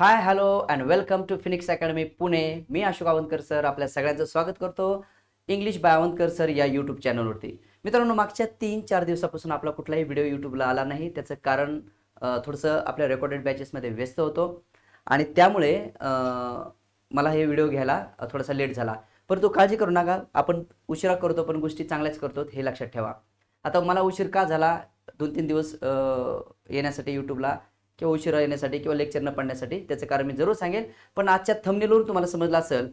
Hi hello and welcome to Phoenix academy Pune me Ashok Awantkar sir आपल्या सगळ्यांचं स्वागत करतो इंग्लिश बाय आवंतकर सर या यूट्यूब चॅनलवरती मित्रांनो मागच्या तीन चार दिवसापासून आपला कुठलाही व्हिडिओ यूट्यूबला आला नाही. त्याचं कारण थोडंसं आपल्या रेकॉर्डेड बॅचेसमध्ये व्यस्त होतो. आणि त्यामुळे मला हे व्हिडिओ घ्यायला थोडासा लेट झाला. परंतु काळजी करू नका. आपण उशिरा करतो पण गोष्टी चांगल्याच करतो हे लक्षात ठेवा. आता मला उशीर का झाला? दोन तीन दिवस येण्यासाठी यूट्यूबला किंवा उशिरा येण्यासाठी किंवा लेक्चर न पडण्यासाठी त्याचं कारण मी जरूर सांगेन. पण आजच्या थंबनेलवरून तुम्हाला समजलं असेल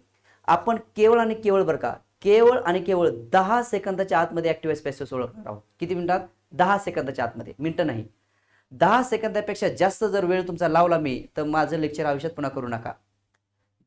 आपण केवळ आणि केवळ बरं का केवळ आणि केवळ दहा सेकंदाच्या आतमध्ये ॲक्टिव्ह स्पेसेस ओळखणार आहोत. किती मिनिटात? दहा सेकंदाच्या आतमध्ये. मिनटं नाही. दहा सेकंदापेक्षा जास्त जर वेळ तुमचा लावला मी तर माझं लेक्चर आयुष्यात पुन्हा करू नका.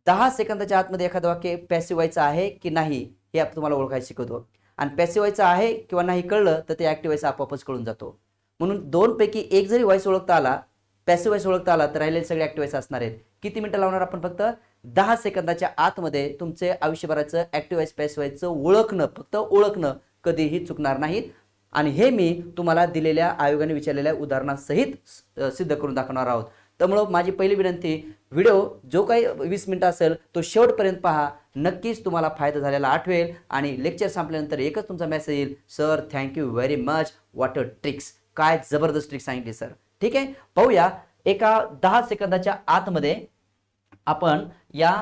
दहा सेकंदाच्या आतमध्ये एखादं वाक्य पॅसिव्ह व्हायचं आहे की नाही हे आपण तुम्हाला ओळखायला शिकवतो. आणि पॅसिव्ह व्हायचं आहे किंवा नाही कळलं तर ते ॲक्टिव्ह व्हायचं आपोआपच कळून जातो. म्हणून दोनपैकी एक जरी व्हायस ओळखता आला पॅसिव्ह व्हायस ओळखता आला तर राहिलेले सगळे ॲक्टिव्ह व्हायस असणार आहेत. किती मिनिटं लावणार आपण फक्त? दहा सेकंदाच्या आतमध्ये तुमचे आयुष्यभराचं ॲक्टिव्ह व्हायस पॅसिव्ह व्हायचं ओळखणं फक्त ओळखणं कधीही चुकणार नाहीत. आणि हे मी तुम्हाला दिलेल्या आयोगाने विचारलेल्या उदाहरणासहित सिद्ध करून दाखवणार आहोत. त्यामुळं माझी पहिली विनंती व्हिडिओ जो काही वीस मिनिटं असेल तो शेवटपर्यंत पहा. नक्कीच तुम्हाला फायदा झालेला आठवेल आणि लेक्चर संपल्यानंतर एकच तुमचा मेसेज येईल. Sir thank you very much what a tricks काय जबरदस्त ट्रिक्स सांगितली सर ठीक आहे? पाहूया. एका दहा सेकंदाच्या आतमध्ये आपण या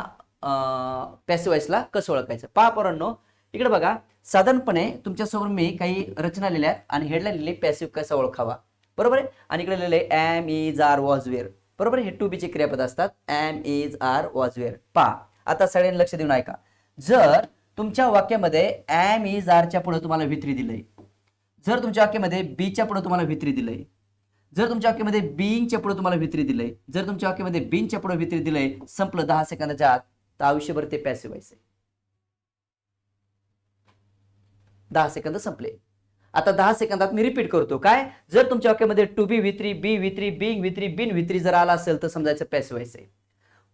पॅसिवाईसला कसं ओळखायचं? पहा पोरांनो. इकडे बघा. साधारणपणे तुमच्यासमोर मी काही रचना लिहिल्या आहेत आणि हेडला लिहिली पॅसिव्ह कसा ओळखावा. बरोबर आहे? आणि इकडे लिहिले am is are was were बरोबर हे टू बीचे क्रियापद असतात. Am is are was were पहा. आता सगळ्यांनी लक्ष देऊन ऐका. जर तुमच्या वाक्यामध्ये एम इज आरच्या पुढे तुम्हाला वित्री दिलंय. जर तुमच्या वाक्यामध्ये बीच्या पुढे तुम्हाला वित्री दिलंय. जर तुमच्या वाक्यामध्ये बिईंगच्या पुढे तुम्हाला वित्री दिलंय जर तुमच्या वाक्यामध्ये बिनच्या पुढे वित्री दिलंय संपलं दहा सेकंदाच्या आत तर आयुष्यभर ते पॅसिव्ह व्हायचे दहा सेकंद संपले. आता दहा सेकंदात मी रिपीट करतो. काय? जर तुमच्या वाक्यामध्ये to be वित्री be V three being वित्री बिन वित्री जर आला असेल तर समजायचं पॅसिव्ह व्हायचंय.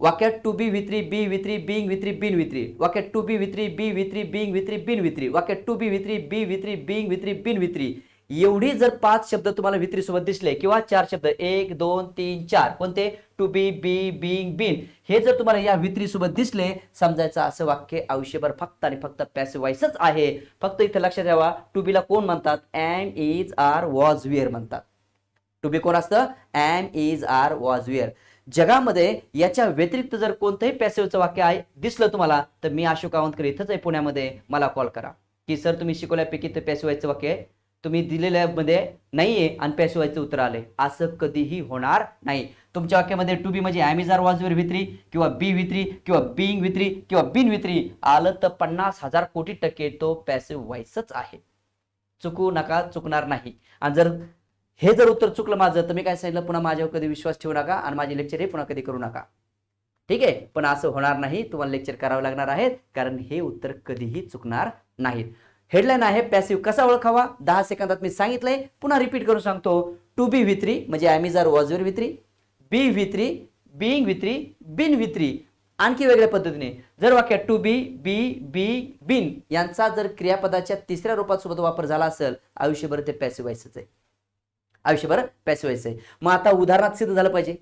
वाक्यात to be वित्री be V three being वित्री बिन वित्री वाक्यात to be वित्री be V three being वित्री बिन वित्री वाक्यात to be वित्री be V three being वित्री बिन वित्री एवढी जर पाच शब्द तुम्हाला वित्री सोबत दिसले किंवा चार शब्द एक दोन तीन चार कोणते? To be be being been हे जर तुम्हाला या वित्री सोबत दिसले समजायचं असं वाक्य आयुष्यभर फक्त आणि फक्त पॅसिवाईसच आहे. फक्त इथं लक्षात ठेवा टू बीला कोण म्हणतात? Am is are was were म्हणतात. टू बी कोण असतं? Am is are was were जगामध्ये याच्या व्यतिरिक्त जर कोणतंही पॅसिवचं वाक्य आहे दिसलं तुम्हाला तर मी अशोक आवंतकर इथंच आहे पुण्यामध्ये. मला कॉल करा. की सर तुम्ही शिकवल्यापैकी ते पॅसिवायचं वाक्य आहे? तुम्ही दिलेल्यामध्ये नाहीये आणि पॅसिव्हायचं उत्तर आले असं कधीही होणार नाही. तुमच्या वाक्यामध्ये टू बी म्हणजे ॲमेझार वॉजवर वित्री किंवा बी वित्री किंवा बिंग वित्री किंवा बिन वित्री आलं तर पन्नास हजार कोटी टक्के तो पॅसिव्ह व्हायचंच आहे. चुकू नका चुकणार नाही. आणि जर हे जर उत्तर चुकलं माझं तर मी काय सांगितलं? पुन्हा माझ्यावर कधी विश्वास ठेवू नका आणि माझे लेक्चर हे पुन्हा कधी करू नका. ठीक आहे? पण असं होणार नाही. तुम्हाला लेक्चर करावं लागणार आहेत. कारण हे उत्तर कधीही चुकणार नाहीत. हेडलाईन आहे पॅसिव्ह कसा ओळखावा? दहा सेकंदात मी सांगितलंय. पुन्हा रिपीट करून सांगतो. टू बी वित्री म्हणजे ॲमिझार वॉजवर वित्री बी वित्री बिईंग वित्री बिन वित्री आणखी वेगळ्या पद्धतीने. जर वाक्यात टू बी बी बी बिन यांचा जर क्रियापदाच्या तिसऱ्या रूपात सोबत वापर झाला असेल आयुष्यभर ते पॅसिव्ह व्हायचंच आहे. आयुष्यभर पॅसिव्ह व्हायचं आहे मग आता उदाहरणात सिद्ध झालं पाहिजे.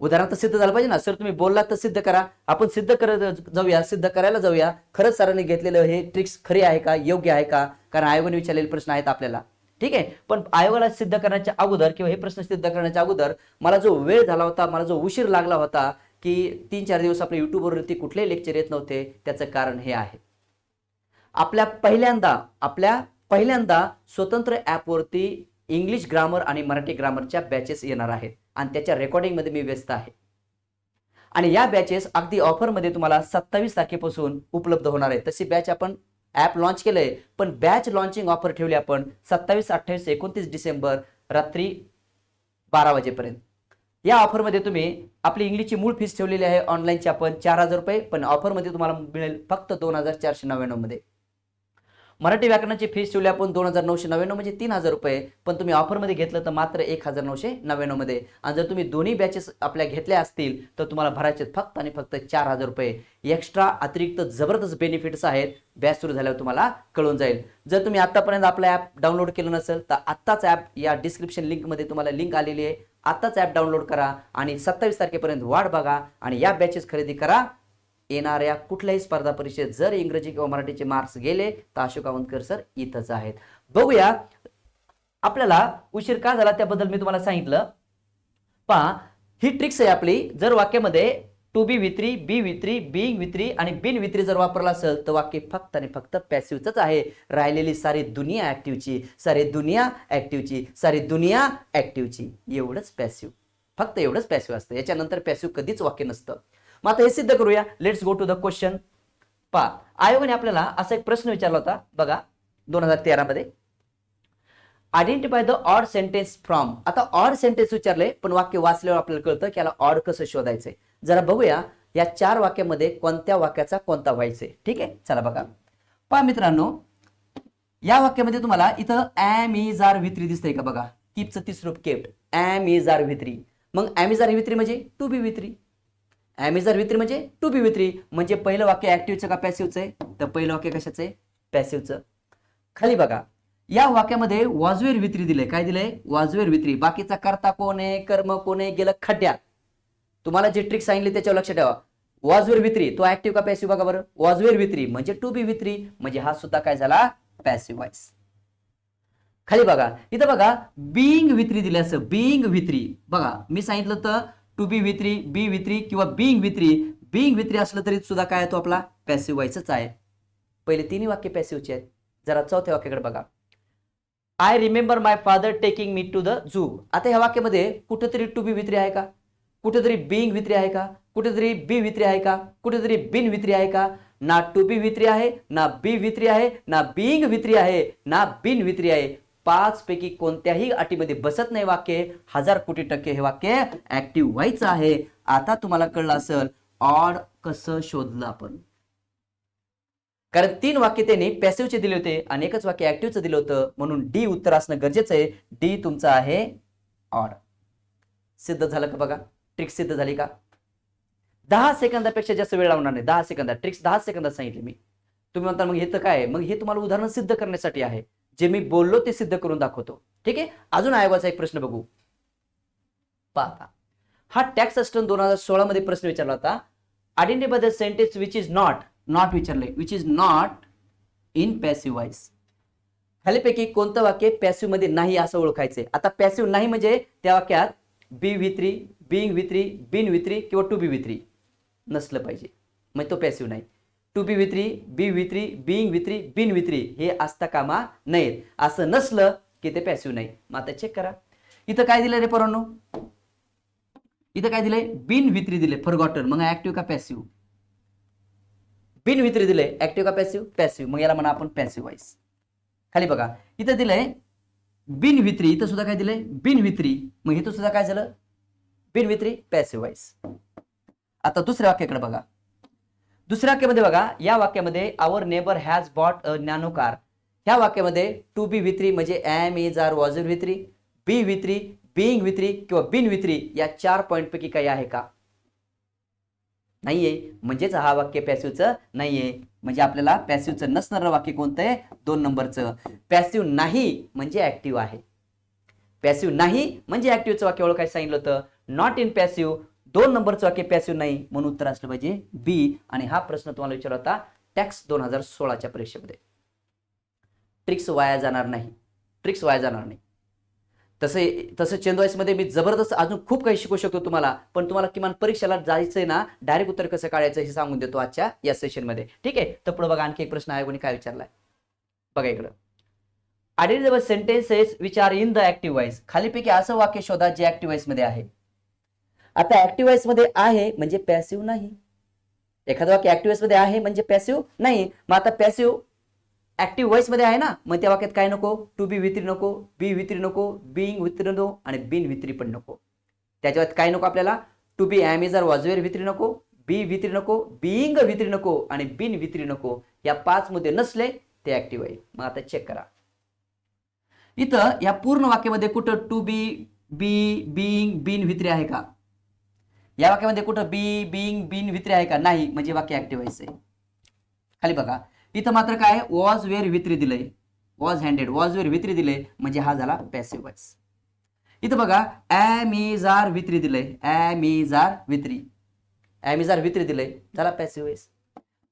उदाहरणार्थ सिद्ध झालं पाहिजे ना. सर तुम्ही बोललात तर सिद्ध करा. आपण सिद्ध करत जाऊया सिद्ध करायला जाऊया. खरंच सरांनी घेतलेलं हे ट्रिक्स खरी आहे का? योग्य आहे का? कारण आयोगाने विचारलेले प्रश्न आहेत आपल्याला. ठीक आहे? पण आयोगाला सिद्ध करण्याच्या अगोदर किंवा हे प्रश्न सिद्ध करण्याच्या अगोदर मला जो वेळ झाला होता मला जो उशीर लागला होता की तीन चार दिवस आपल्या युट्यूबवरती कुठलेही लेक्चर येत नव्हते त्याचं कारण हे आहे. आपल्या पहिल्यांदा आपल्या पहिल्यांदा स्वतंत्र ॲपवरती इंग्लिश ग्रामर आणि मराठी ग्रामरच्या बॅचेस येणार आहेत. आणि त्याच्या रेकॉर्डिंगमध्ये मी व्यस्त आहे. आणि या बॅचेस अगदी ऑफरमध्ये तुम्हाला सत्तावीस तारखेपासून उपलब्ध होणार आहे तशी बॅच आपण ॲप लॉन्च केलंय पण बॅच लॉन्चिंग ऑफर ठेवली आपण सत्तावीस अठ्ठावीस एकोणतीस डिसेंबर रात्री बारा वाजेपर्यंत. या ऑफरमध्ये तुम्ही आपली इंग्लिशची मूळ फीस ठेवलेली आहे. ऑनलाईनची आपण चार हजार रुपये पण ऑफरमध्ये तुम्हाला मिळेल फक्त दोन हजार चारशे नव्याण्णवमध्ये मराठी व्याकरणाची फीस ठेवली आपण दोन हजार नऊशे नव्याण्णव म्हणजे तीन हजार रुपये. पण तुम्ही ऑफरमध्ये घेतलं तर मात्र एक हजार नऊशे नव्याण्णवमध्ये आणि जर तुम्ही दोन्ही बॅचेस आपल्या घेतल्या असतील तर तुम्हाला भरायचे फक्त आणि फक्त चार हजार रुपये. एक्स्ट्रा अतिरिक्त जबरदस्त बेनिफिट्स आहेत. बॅच सुरू झाल्यावर तुम्हाला कळून जाईल. जर तुम्ही आतापर्यंत आपलं ॲप डाउनलोड केलं नसेल तर आत्ताच ॲप या डिस्क्रिप्शन लिंकमध्ये तुम्हाला लिंक आलेली आहे. आत्ताच ॲप डाउनलोड करा आणि सत्तावीस तारखेपर्यंत वाट बघा आणि या बॅचेस खरेदी करा. येणाऱ्या कुठल्याही स्पर्धा परीक्षेत जर इंग्रजी किंवा मराठीचे मार्क्स गेले तर अशोक आवंतकर सर इथंच आहेत. बघूया आपल्याला उशीर का झाला त्याबद्दल मी तुम्हाला सांगितलं. पहा ही ट्रिक्स आहे आपली. जर वाक्यामध्ये to be वित्री be V three being वित्री आणि बिन वित्री जर वापरला असेल तर वाक्य फक्त आणि फक्त पॅसिव्हच आहे. राहिलेली सारी दुनिया ऍक्टिव्हची सारी दुनिया ऍक्टिव्हची सारी दुनिया ऍक्टिव्हची एवढंच पॅसिव्ह फक्त एवढंच पॅसिव्ह असतं. याच्यानंतर पॅसिव्ह कधीच वाक्य नसतं. मग आता हे सिद्ध करूया. Let's go to the question पा आयोगाने आपल्याला असा एक प्रश्न विचारला होता. बघा दोन हजार तेरा मध्ये. Identify the odd sentence from आता ऑड सेंटेन्स विचारले पण वाक्य वाचल्यावर आपल्याला कळतं की याला ऑड कसं शोधायचंय. जरा बघूया या चार वाक्यामध्ये कोणत्या वाक्याचा कोणता व्हायचंय. ठीक आहे? चला बघा. पहा मित्रांनो या वाक्यामध्ये तुम्हाला इथं ॲम इज आर व्हित्री दिसतंय का बघा? किपचं तिसरूप kept am is are V three मग am is are V three म्हणजे to be V three am is are म्हणजे? टू बी वित्री म्हणजे पहिलं वाक्य ऍक्टिव्हचं का पॅसिव्हचं आहे? तर पहिलं वाक्य कशाचं आहे? पॅसिव्हचं खाली बघा. या वाक्यामध्ये वाजवेर वित्री दिले काय दिलंय? वाजवेर वित्री बाकीचा करता कोण आहे? कर्म कोण आहे? गेलं खड्ड्यात. तुम्हाला जे ट्रिक सांगितली त्याच्यावर लक्ष ठेवा. वाजवेर वित्री तो ऍक्टिव्ह का पॅसिव्ह बघा बरं. वाजवेर वित्री म्हणजे टू बी वित्री म्हणजे हा सुद्धा काय झाला? पॅसिव्ह व्हॉइस खाली बघा. इथं बघा. बिईंग वित्री दिले असं बिईंग वित्री बघा. मी सांगितलं तर टू बी वित्री बी वित्री किंवा बिंग वित्री बिंग वित्री असलं तरी सुद्धा काय तो आपला पॅसिव्ह व्हायचंच आहे पहिले तिन्ही वाक्य पॅसिव्हचे आहेत जरा चौथ्या वाक्याकडे बघा I remember my father taking me to the zoo आता ह्या वाक्यामध्ये कुठेतरी टू बी वित्री आहे का कुठेतरी बिंग वित्री आहे का कुठेतरी बी वित्री आहे का कुठेतरी बिन वित्री आहे का ना टू बी वित्री आहे ना बी वित्री आहे ना बीइंग वित्री आहे ना बिन वित्री आहे पाच पैकी कोणत्याही अटीमध्ये बसत नाही वाक्य. हजार कोटी टक्के हे वाक्य ऍक्टिव्ह व्हायचं आहे. आता तुम्हाला कळलं असेल ऑड कसं शोधलं आपण? कारण तीन वाक्य त्यांनी पॅसिव्हचे दिले होते आणि एकच वाक्य ऍक्टिव्हचं दिलं होतं. म्हणून डी उत्तर असणं गरजेचं आहे. डी तुमचं आहे ऑड. सिद्ध झालं का बघा? ट्रिक्स सिद्ध झाली का? दहा सेकंदापेक्षा जास्त वेळ लावणार नाही. दहा सेकंदात ट्रिक्स दहा सेकंदात सांगितले मी. तुम्ही म्हणता मग हे तर काय मग हे तुम्हाला उदाहरण सिद्ध करण्यासाठी आहे. जे मी बोललो ते सिद्ध करून दाखवतो. ठीक आहे? अजून आयोगाचा एक प्रश्न बघू. पाहता हा टॅक्स असिस्टंट दोन हजार सोळा मध्ये प्रश्न विचारला होता. Identify the sentence which is not not विचारले. Which is not in passive voice खालीपैकी कोणतं वाक्य पॅसिव्हमध्ये नाही असं ओळखायचंय आता पॅसिव्ह नाही म्हणजे त्या वाक्यात बी वित्री बिंग वित्री बिन वित्री किंवा टू बी वित्री नसलं पाहिजे. मग तो पॅसिव्ह नाही. To be वित्री be V three being वित्री बिन वित्री हे असता कामा नयेत असं नसलं की ते पॅसिव्ह नाही. मग आता चेक करा. इथं काय दिलं रे पोरांनो? इथं काय दिलंय? बिन वित्री दिले फॉरगॉटन मग ऍक्टिव्ह का पॅसिव्ह बिन वित्री दिले ऍक्टिव्ह का पॅसिव्ह पॅसिव्ह मग याला म्हणा आपण पॅसिव्ह वाईस खाली बघा. इथं दिलंय बिन वित्री इथं सुद्धा काय दिलंय? बिन वित्री मग इथं सुद्धा काय झालं? बिन वित्री पॅसिव्ह वाईस आता दुसऱ्या वाक्याकडे बघा. दुसऱ्या वाक्यामध्ये बघा या वाक्यामध्ये our neighbour has bought a Nano car ह्या वाक्यामध्ये टू बी वित्री म्हणजे am is are was were V three be V three being V three किंवा बिन वित्री या चार पॉईंट पैकी काही आहे का? नाहीये. म्हणजेच हा वाक्य पॅसिवचं नाहीये. म्हणजे आपल्याला पॅसिवचं नसणारं वाक्य कोणतं आहे? दोन नंबरचं. पॅसिव्ह नाही म्हणजे ऍक्टिव्ह आहे. पॅसिव्ह नाही म्हणजे ऍक्टिव्हचं वाक्य ओळखायला सांगितलं होतं. नॉट इन पॅसिव्ह दोन नंबरचं वाक्य पॅसिव्ह नाही म्हणून उत्तर असलं पाहिजे बी आणि हा प्रश्न तुम्हाला विचारला होता टॅक्स दोन हजार सोळाच्या परीक्षेमध्ये. ट्रिक्स वाया जाणार नाही. ट्रिक्स वाया जाणार नाही. तसे तसं चेंदवाईसमध्ये मी जबरदस्त अजून खूप काही शिकू शकतो तुम्हाला पण तुम्हाला किमान परीक्षेला जायचंय ना डायरेक्ट उत्तर कसं काढायचं हे सांगून देतो आजच्या या सेशनमध्ये ठीक आहे? तर पुढे बघा आणखी एक प्रश्न आयोगाने काय विचारलाय? बघा इकडं. Identify sentences which are in the active voice खालीपैकी असं वाक्य शोधा जे ऍक्टिव्ह वाईजमध्ये आहे. आता ऍक्टिव्हमध्ये आहे म्हणजे पॅसिव्ह नाही. एखादं वाक्य ऍक्टिव्हमध्ये आहे म्हणजे पॅसिव्ह नाही. मग आता पॅसिव्ह ऍक्टिव्ह व्हॉइसमध्ये आहे ना मग त्या वाक्यात काय नको? टू बी वित्री नको बी वित्री नको बिंग वित्री नको आणि बिन वित्री पण नको. त्याच्यात काय नको आपल्याला? टू बी ॲमेझार वाजवेर वित्री नको बी वित्री नको बिईंग वित्री नको आणि बिन वित्री नको या पाच मध्ये नसले ते ऍक्टिव्ह आहे. मग आता चेक करा. इथं या पूर्ण वाक्यामध्ये कुठं to be be being been वित्री आहे का? या वाक्यामध्ये कुठं बी बिंग बिन वित्री आहे का? नाही म्हणजे वाक्य ऍक्टिव्ह आहे खाली बघा. इथं मात्र काय वॉज वेअर वित्री दिलंय. Was handed was were V three दिलंय. म्हणजे हा झाला पॅसिव्ह वॉइस इथं बघा. ॲम इज आर वित्री दिलंय. Am is are V three am is are V three दिलंय. झाला पॅसिव्ह वॉइस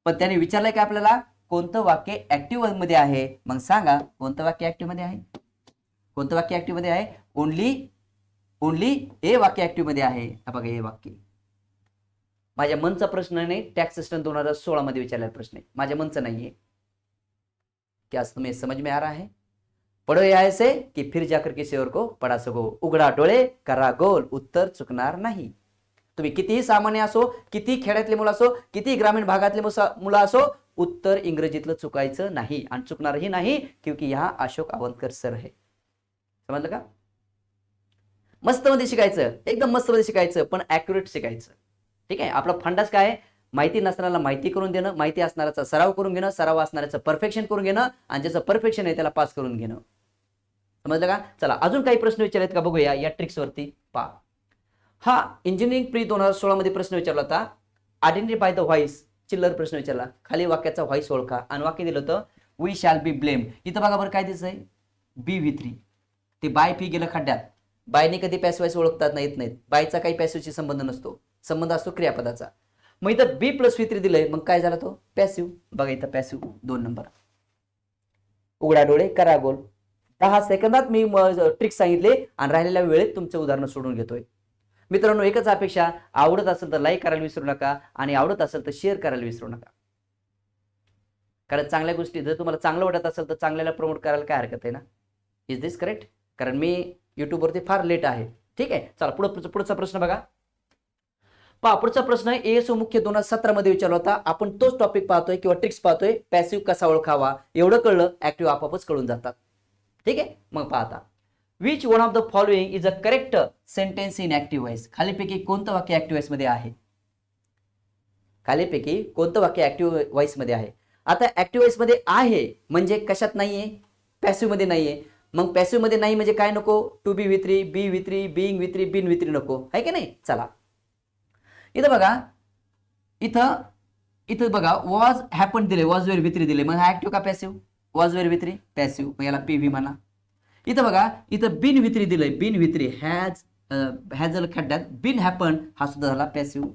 पण त्याने विचारलंय का आपल्याला? कोणतं वाक्य ऍक्टिव्हमध्ये आहे? मग सांगा कोणतं वाक्य ऍक्टिव्हमध्ये आहे? कोणतं वाक्य ऍक्टिव्हमध्ये आहे? ओनली ओनली ए वाक्य ऍक्टिव्हमध्ये आहे. हा बघा हे वाक्य. माझ्या मनचा प्रश्न नाही टॅक्स सिस्टम दोन हजार सोळा मध्ये विचारलेला प्रश्न आहे. माझ्या मनचा नाहीये. क्या तुम्हें समझ में आ रहा है. पढ़ो या ऐसे कि फिर जाकर किसी और को पढ़ा सको. उघडा डोळे करा गोल उत्तर चुकणार नाही. तुम्ही कितीही सामान्य असो किती खेड्यातले मुलं असो किती ग्रामीण भागातले मुलं असो उत्तर इंग्रजीतलं चुकायचं नाही. आणि चुकणारही नाही क्योंकि हा अशोक आवंतकर सर आहे. समजलं का? मस्त मध्ये शिकायचं. एकदम मस्त मध्ये शिकायचं पण ऍक्युरेट शिकायचं. ठीक आहे? आपला फंडाच काय? आहे? माहिती नसणाऱ्याला माहिती करून देणं माहिती असणाऱ्याचा सराव करून घेणं सराव असणाऱ्याचं परफेक्शन करून घेणं आणि ज्याचं परफेक्शन आहे त्याला पास करून घेणं. समजलं का? चला अजून काही प्रश्न विचारलेत का बघूया या ट्रिक्सवरती पा हा इंजिनिअरिंग प्री दोन हजार सोळा मध्ये प्रश्न विचारला होता. आयडेंटिफाय द व्हॉइस चिल्लर प्रश्न विचारला. खाली वाक्याचा व्हॉइस ओळखा. आणि वाक्य दिलं होतं वी शॅल बी ब्लेम इथं बघा बरं काय दिसतंय. बी व्ही थ्री ते बाय फी गेलं खड्ड्यात. बायने कधी पॅसवाईस ओळखतात नाहीत नाहीत. बायचा काही पॅसिवशी संबंध नसतो. संबंध असतो क्रियापदाचा. मग इथं बी प्लस व्ही थ्री दिलंय. मग काय झाला तो? पॅसिव बघा इथं पॅसिव दोन नंबर उघडा डोळे करा गोल. दहा सेकंदात मी ट्रिक सांगितले आणि राहिलेल्या वेळेत तुमचं उदाहरण सोडून घेतोय. मित्रांनो एकच अपेक्षा. आवडत असेल तर लाईक करायला विसरू नका आणि आवडत असेल तर शेअर करायला विसरू नका. कारण चांगल्या गोष्टी जर तुम्हाला चांगलं वाटत असेल तर चांगल्याला प्रमोट करायला काय हरकत आहे ना? इज दिस करेक्ट कारण मी युट्यूबवरती फार लेट आहे. ठीक आहे? चला पुढं पुढचा प्रश्न बघा. पहा पुढचा प्रश्न आहे एएसओ मुख्य दोन हजार सतरा मध्ये विचारला होता. आपण तोच टॉपिक पाहतोय किंवा ट्रिक्स पाहतोय पॅसिव्ह कसा ओळखावा? एवढं कळलं ऍक्टिव्ह आपापच कळून जातात. ठीक आहे? मग पाहता which one of the following is a correct sentence in active voice खालीपैकी कोणतं वाक्य ऍक्टिव्हमध्ये आहे? खालीपैकी कोणतं वाक्य ऍक्टिव्ह व्हॉइसमध्ये आहे? आता ऍक्टिव्हमध्ये आहे म्हणजे कशात नाहीये? पॅसिव्हमध्ये नाहीये. मग पॅसिव्हमध्ये नाही म्हणजे काय नको? टू बी विथ्री बी विथ्री बिंग विथ्री बिन विथ्री नको. आहे की नाही? चला. इथं बघा. इथं इथं बघा. वॉज हॅपन दिले वॉज वेर विथ्री दिले मग हा ऍक्टिव्ह का passive was were V three passive मग याला पी व्ही म्हणा. इथं बघा. इथं बिन विथ्री दिलंय. बिन विथ्री हॅज हॅजल खड्ड्यात. बिन हॅपन हा सुद्धा झाला पॅसिव्ह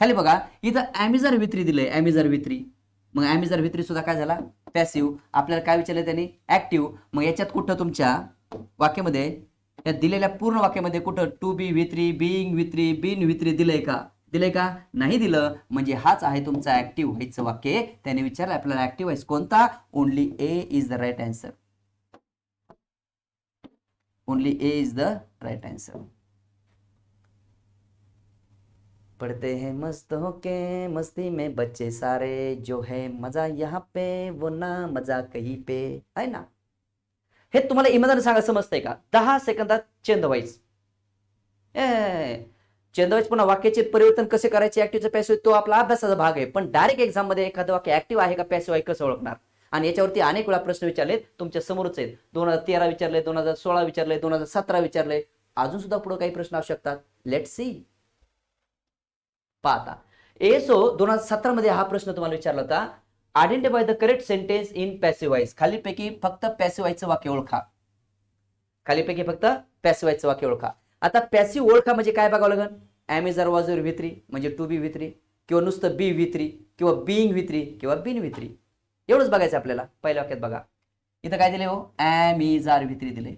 खाली बघा. इथं ॲमिझर विथ्री दिलंय. ॲमिझर विथ्री मग ॲमिझर विथ्री सुद्धा काय झाला? पॅसिव्ह आपल्याला काय विचारलं त्यांनी? ऍक्टिव्ह मग याच्यात कुठं तुमच्या वाक्यामध्ये या दिलेल्या पूर्ण वाक्यामध्ये कुठं टू बी विथ्री बिईंग विथ्री बिन विथ्री दिलंय का? दिलंय का? नाही दिलं. म्हणजे हाच आहे तुमचा ऍक्टिव्ह व्हायचं वाक्य. त्याने विचारलं आपल्याला ऍक्टिव्ह व्हायचं कोणता? Only A is the right answer only A is the right answer पढ़ते हैं मस्त होके मस्ती में बच्चे सारे जो है मजा यहाँ पे वो ना मजा कहीं पे आहे ना? हे तुम्हाला इमानदार सांगा समजतंय का? दहा सेकंदात चेंदवाईज चेंदवाईज पुन्हा वाक्याचे परिवर्तन कसे करायचे? ऍक्टिव्हचा पॅसिव्ह तो आपला अभ्यासाचा भाग आहे. पण डायरेक्ट एक्झाममध्ये एखादं वाक्य ऍक्टिव्ह आहे का? पॅसिव्ह आहे कसं ओळखणार? आणि याच्यावरती अनेक वेळा प्रश्न विचारलेत. तुमच्या समोरच आहेत. दोन हजार तेरा विचारले दोन हजार सोळा विचारले दोन हजार सतरा विचारले. अजून सुद्धा पुढे काही प्रश्न असू शकतात लेट सी पाहता. एसो दोन हजार सतरा मध्ये हा प्रश्न तुम्हाला विचारला होता. Identify the correct sentence in passive voice खालीपैकी फक्त पॅसिवाईजचं वाक्य ओळखा. खालीपैकी फक्त पॅसिवाईजचं वाक्य ओळखा. आता पॅसिव ओळखा म्हणजे काय बघावं लागेल ॲमेझॉर वॉजर विथ्री म्हणजे टू बी विथ्री किंवा नुसतं बी विथ्री किंवा बिईंग विथ्री किंवा बिन विथ्री एवढंच बघायचं आपल्याला. पहिल्या वाक्यात बघा. इथं काय दिले हो? ॲमिझार वित्री दिले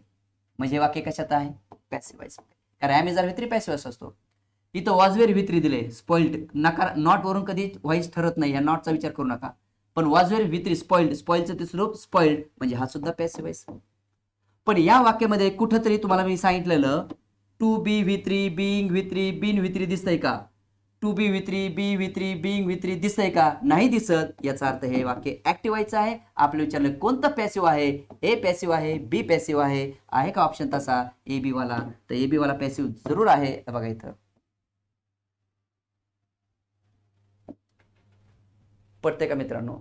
म्हणजे वाक्य कशात आहे? पॅसिवाईज कारण ॲमिझार वित्री पॅसिवाईज असतो. इथं वाजवेर विथ्री दिले स्पॉइल्ड नकार नॉट वरून कधी व्हाईस ठरत नाही या नॉटचा विचार करू नका. पण वाजवेर विथ्री स्पॉइल्ड स्पॉइलचं ते स्वरूप स्पॉइल्ड म्हणजे हा सुद्धा पॅसिवाईज पण या वाक्यामध्ये कुठंतरी तुम्हाला मी सांगितलेलं टू बी वित्री बिंग विथ्री बिन विथ्री दिसतंय का? To be विथ्री be V three Bing विथ्री दिसतंय का? नाही दिसत याचा अर्थ हे वाक्य ऍक्टिव्हायचं आहे. आपलं विचारलं कोणतं पॅसिव्ह आहे? ए पॅसिव्ह आहे बी पॅसिव्ह आहे. आहे का ऑप्शन तसा? ए बी वाला. तर ए बी वाला पॅसिव्ह जरूर आहे. बघा इथं. पडते का मित्रांनो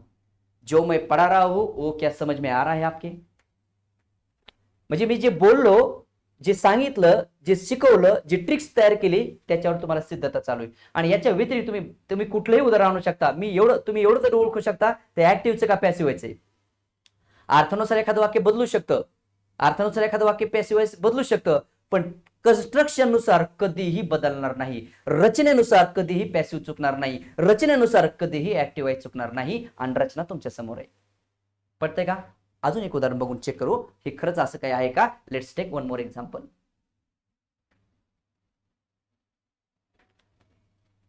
जो मैं पढ़ा रहा हूं वो क्या समझ में आ रहा है आपके? म्हणजे मी जे बोललो जे सांगितलं जे शिकवलं जी ट्रिक्स तयार केली त्याच्यावर तुम्हाला सिद्धता चालू आहे. आणि याच्या व्यतिरिक्त तुम्ही तुम्ही कुठलंही उदाहरण आणू शकता. मी एवढं तुम्ही एवढं जर ओळखू शकता ते ऍक्टिव्हचं का पॅसिव्ह व्हायचंय अर्थानुसार एखादं वाक्य बदलू शकतं. अर्थानुसार एखादं वाक्य पॅसिव्ह बदलू शकतं. पण कन्स्ट्रक्शननुसार कधीही बदलणार नाही. रचनेनुसार कधीही पॅसिव्ह चुकणार नाही. रचनेनुसार कधीही ऍक्टिव्ह चुकणार नाही. आणि रचना तुमच्यासमोर आहे. पडतंय का? अजून एक उदाहरण बघून चेक करू. हे खरंच असं काही आहे का? Let's take one more example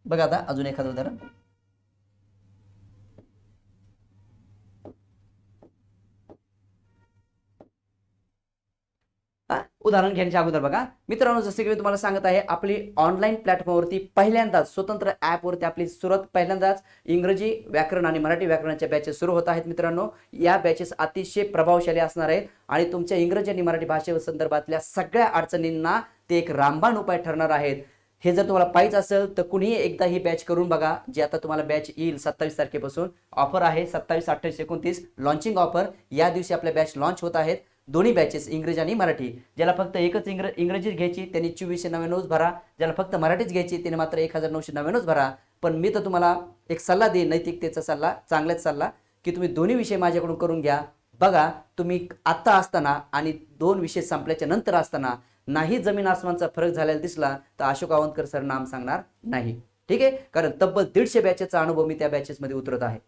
बघा आता अजून एखादं उदाहरण हा, उदाहरण घेण्याच्या अगोदर बघा. मित्रांनो जसे की मी तुम्हाला सांगत आहे आपली ऑनलाईन प्लॅटफॉर्मवरती पहिल्यांदाच स्वतंत्र ॲपवरती आपली सुरुवात पहिल्यांदाच इंग्रजी व्याकरण आणि मराठी व्याकरणाच्या बॅचेस सुरू होत आहेत मित्रांनो. या बॅचेस अतिशय प्रभावशाली असणार आहेत आणि तुमच्या इंग्रजी आणि मराठी भाषे संदर्भातल्या सगळ्या अडचणींना ते एक रामबाण उपाय ठरणार आहेत. हे जर तुम्हाला पाहिजे असेल तर कुणीही एकदा ही बॅच करून बघा जे आता तुम्हाला बॅच येईल सत्तावीस तारखेपासून. ऑफर आहे सत्तावीस अठ्ठावीस एकोणतीस लॉन्चिंग ऑफर या दिवशी आपल्या बॅच लॉन्च होत आहेत. दोन्ही बॅचेस इंग्रजी आणि मराठी. ज्याला फक्त एकच इंग्र इंग्रजी घ्यायची त्यांनी चोवीसशे नव्याण्णवच भरा. ज्याला फक्त मराठीच घ्यायची त्याने मात्र एक हजार नऊशे नव्याण्णवच भरा. पण मी तर तुम्हाला एक सल्ला देईन नैतिकतेचा सल्ला चांगलाच सल्ला की तुम्ही दोन्ही विषय माझ्याकडून करून घ्या. बघा तुम्ही आत्ता असताना आणि दोन विषय संपल्याच्या नंतर असताना नाही जमीन आसमानचा फरक झालेला दिसला तर अशोक आवंतकर सर नाम सांगणार नाही. ठीक आहे? कारण तब्बल दीडशे बॅचेसचा अनुभव मी त्या बॅचेसमध्ये उतरत आहे.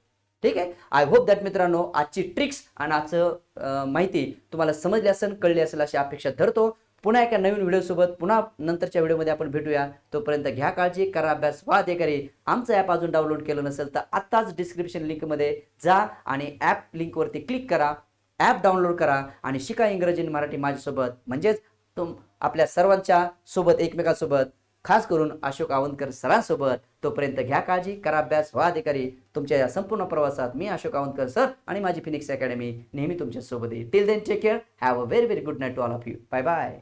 ठीक आहे? आय होप दॅट मित्रांनो आजची ट्रिक्स आणि आजचं माहिती तुम्हाला समजली असेल कळली असेल अशी अपेक्षा धरतो. पुन्हा एका नवीन व्हिडिओसोबत पुन्हा नंतरच्या व्हिडिओमध्ये आपण भेटूया. तोपर्यंत घ्या काळजी करा अभ्यास वा अधिकारी आमचं ॲप अजून डाउनलोड केलं नसेल तर आत्ताच डिस्क्रिप्शन लिंकमध्ये जा आणि ॲप लिंकवरती क्लिक करा. ॲप डाउनलोड करा आणि शिका इंग्रजी आणि मराठी माझ्यासोबत. म्हणजेच तुम आपल्या सर्वांच्या सोबत एकमेकांसोबत. खास करून अशोक आवंतकर सरांसोबत. तोपर्यंत घ्या काळजी करा अभ्यास व्हा अधिकारी. तुमच्या या संपूर्ण प्रवासात मी अशोक आवंतकर सर आणि माझी फिनिक्स अकॅडमी नेहमी तुमच्यासोबत येईल. Till then take care have a very very good night to all of you bye bye